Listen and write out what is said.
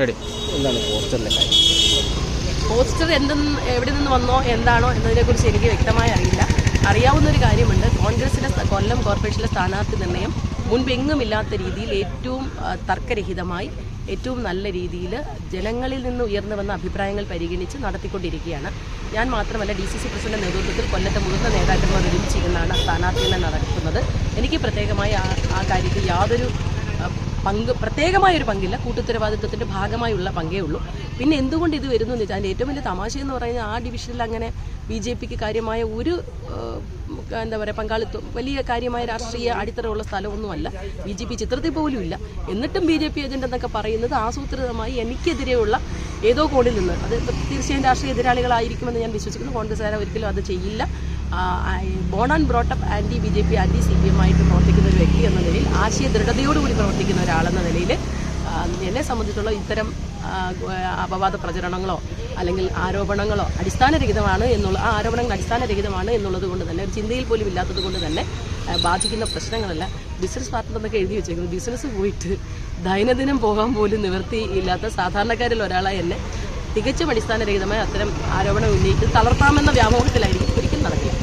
Ready എന്താണ് പോസ്റ്ററിലെ കാര്യം? Poster എന്തെന്ന് എവിടെ നിന്ന് വന്നോ എന്താണോ എന്നതിനെക്കുറിച്ച് എനിക്ക് വ്യക്തമായി അറിയില്ല. അറിയാവുന്ന ഒരു കാര്യമുണ്ട് കോൺഗ്രസിന്റെ കൊല്ലം കോർപ്പറേഷനിലെ സ്ഥാനാർത്ഥി നിർണയം മുൻപെങ്ങുമില്ലാത്ത രീതിയിൽ ഏറ്റവും തർക്കരഹിതമായി ഏറ്റവും നല്ല രീതിയിൽ ജനങ്ങളിൽ നിന്ന് ഉയർന്നു വന്ന അഭിപ്രായങ്ങൾ പരിഗണിച്ച് നടത്തിക്കൊണ്ടിരിക്കുകയാണ്. ഞാൻ മാത്രമല്ല ഡി സി സി പ്രസിഡന്റ് നേതൃത്വത്തിൽ കൊല്ലത്തെ മുതിർന്ന നേതാക്കന്മാർ ഒരുമിച്ചിരുന്നാണ് സ്ഥാനാർത്ഥികളെ നടക്കുന്നത്. എനിക്ക് പ്രത്യേകമായി ആ കാര്യത്തിൽ യാതൊരു പങ്ക് പ്രത്യേകമായ ഒരു പങ്കില്ല. കൂട്ടുത്തരവാദിത്വത്തിന്റെ ഭാഗമായുള്ള പങ്കേ ഉള്ളൂ. പിന്നെ എന്തുകൊണ്ട് ഇത് വരുന്നു എന്ന് വെച്ചാൽ ഏറ്റവും വലിയ തമാശ എന്ന് പറയുന്നത് ആ ഡിവിഷനിൽ അങ്ങനെ ബി ജെ പിക്ക് കാര്യമായ ഒരു എന്താ പറയുക പങ്കാളിത്തം വലിയ കാര്യമായ രാഷ്ട്രീയ അടിത്തറയുള്ള സ്ഥലമൊന്നുമല്ല. ബി ജെ പി ചിത്രത്തിൽ പോലും ഇല്ല എന്നിട്ടും ബി ജെ പി ഏജന്റ് എന്നൊക്കെ പറയുന്നത് ആസൂത്രിതമായി എനിക്കെതിരെയുള്ള ഏതോ കോണിൽ നിന്ന്. അത് തീർച്ചയായും രാഷ്ട്രീയ എതിരാളികളായിരിക്കുമെന്ന് ഞാൻ വിശ്വസിക്കുന്നു. കോൺഗ്രസ്സുകാരെ ഒരിക്കലും അത് ചെയ്യില്ല. Born and brought up anti B J P anti C P M ആയിട്ട് പ്രവർത്തിക്കുന്ന ഒരു വ്യക്തി എന്ന നിലയിൽ ആശയ ദൃഢതയോടുകൂടി പ്രവർത്തിക്കുന്ന ഒരാളെന്ന നിലയിൽ എന്നെ സംബന്ധിച്ചുള്ള ഇത്തരം അപവാദ പ്രചരണങ്ങളോ അല്ലെങ്കിൽ ആരോപണങ്ങളോ അടിസ്ഥാനരഹിതമാണ് എന്നുള്ള ആ ആരോപണങ്ങൾ അടിസ്ഥാനരഹിതമാണ് എന്നുള്ളത് കൊണ്ട് തന്നെ ഒരു ചിന്തയിൽ പോലും ഇല്ലാത്തത് കൊണ്ട് തന്നെ ബാധിക്കുന്ന പ്രശ്നങ്ങളല്ല. ബിസിനസ് പാർട്ട്ണർ എന്നൊക്കെ എഴുതി വെച്ചേക്കുന്നത് ബിസിനസ് പോയിട്ട് ദൈനംദിനം പോകാൻ പോലും നിവർത്തി ഇല്ലാത്ത സാധാരണക്കാരിൽ ഒരാളായി എന്നെ തികച്ചും അടിസ്ഥാനരഹിതമായ അത്തരം ആരോപണം ഉന്നയിച്ച് തളർത്താമെന്ന വ്യാമോഹത്തിലായിരിക്കും ഒരിക്കലും നടക്കില്ല.